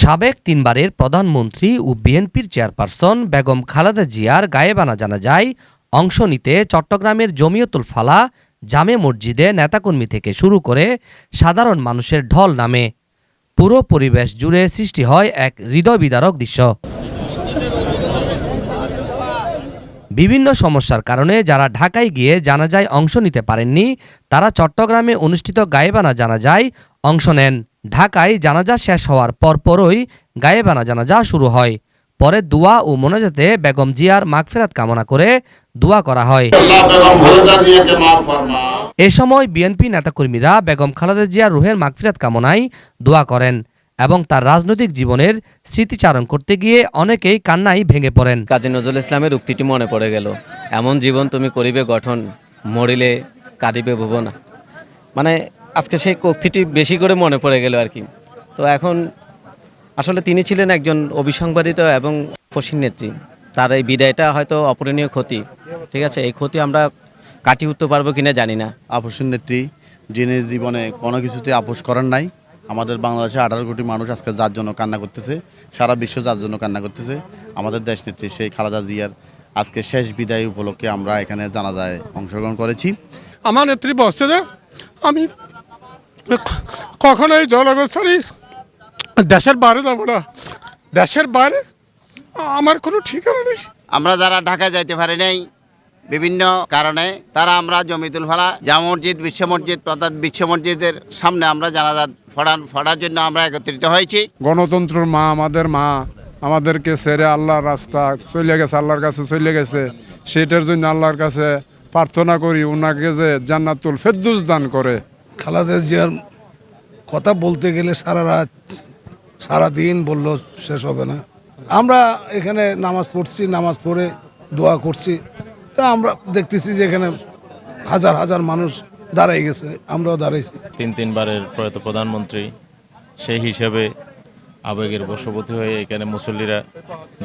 সাবেক তিনবারের প্রধানমন্ত্রী ও বিএনপির চেয়ারপারসন বেগম খালেদা জিয়ার গায়েবানা জানা যায়, অংশ নিতে চট্টগ্রামের জমিয়তুল ফালা জামে মসজিদে নেতাকর্মী থেকে শুরু করে সাধারণ মানুষের ঢল নামে। পুরো পরিবেশ জুড়ে সৃষ্টি হয় এক হৃদয় বিদারক দৃশ্য। বিভিন্ন সমস্যার কারণে যারা ঢাকায় গিয়ে জানাজায় অংশ নিতে পারেননি, তারা চট্টগ্রামে অনুষ্ঠিত গায়েবানা জানাজায় অংশ নেন। ঢাকায় জানাজা শেষ হওয়ার পরপরই গায়েবানা জানাজা শুরু হয়। পরে দোয়া ও মোনাজাতে বেগম জিয়ার মাগফেরাত কামনা করে দোয়া করা হয়। এ সময় বিএনপি নেতাকর্মীরা বেগম খালেদা জিয়ার রুহের মাগফিরাত কামনায় দোয়া করেন এবং তার রাজনৈতিক জীবনের স্মৃতিচারণ করতে গিয়ে অনেকেই কান্নাই ভেঙে পড়েন। কাজী নজরুল ইসলামের উক্তিটি মনে পড়ে গেল, এমন জীবন তুমি করিবে গঠন, মরিলে কাঁদিবে ভুবনা। মানে আজকে সেই উক্তিটি বেশি করে মনে পড়ে গেল আর কি। তো এখন আসলে তিনি ছিলেন একজন অভিসংবাদিত এবং ফসিন নেত্রী। তার এই বিদায়টা হয়তো অপূরণীয় ক্ষতি। ঠিক আছে? এই ক্ষতি আমরা কাটিয়ে উঠতে পারব কিনা জানি না। আপোষের নেত্রী যিনি জীবনে কোনো কিছুতে আপোষ করেন নাই আমাদের বাংলাদেশে আঠারো কোটি মানুষ আজকে যার জন্য কান্না করতেছে সারা বিশ্ব যার জন্য কান্না করতেছে। আমাদের দেশ নেত্রী সেই খালেদা জিয়ার আজকে শেষ বিদায় উপলক্ষে আমরা এখানে জানাজায় অংশগ্রহণ করেছি। আমার নেত্রী বসছে যে আমি কখনোই জনগণ ছাড়ি দেশের বাইরে যাব না। দেশের বাইরে? আমার কোনো ঠিকানা নেই। আমরা যারা ঢাকায় যাইতে পারি নাই বিভিন্ন কারণে তারা আমরা জমিতুল ফালা জামা মসজিদ বিশ্ব মসজিদ অর্থাৎ বিশ্ব মসজিদের সামনে আমরা জানাজা ফড়ান ফড়ার জন্য আমরা একত্রিত হয়েছি। গণতন্ত্রের মা আমাদের মা আমাদেরকে ছেড়ে আল্লাহর রাস্তা চলে গেছে আল্লাহর কাছে চলে গেছে। সেটার জন্য আল্লাহর কাছে প্রার্থনা করি ওনাকে যে জান্নাতুল ফেদ্দুস দান করে। খালাদা জিয়ার কথা বলতে গেলে সারা রাত সারা দিন বলল শেষ হবে না। আমরা এখানে নামাজ পড়ছি নামাজ পড়ে দোয়া করছি। তা আমরা দেখতেছি যে এখানে হাজার হাজার মানুষ দাঁড়াই গেছে আমরাও দাঁড়াইছি। তিন তিনবারের প্রয়াত প্রধানমন্ত্রী সেই হিসেবে আবেগের বশবর্তী হয়ে এখানে মুসল্লিরা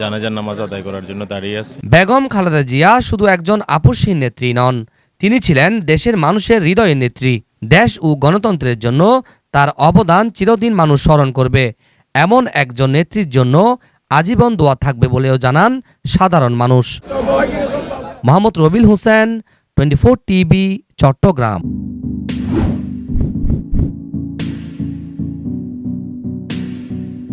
জানাজার নামাজ আদায় করার জন্য দাঁড়িয়ে আছে। বেগম খালেদা জিয়া শুধু একজন আপসহীন নেত্রী নন তিনি ছিলেন দেশের মানুষের হৃদয়ের নেত্রী। দেশ ও গণতন্ত্রের জন্য তার অবদান চিরদিন মানুষ স্মরণ করবে। এমন একজন নেত্রীর জন্য আজীবন দোয়া থাকবে বলেও জানান সাধারণ মানুষ। Mohammad Rabil Hossain, twenty four TV, Chattogram.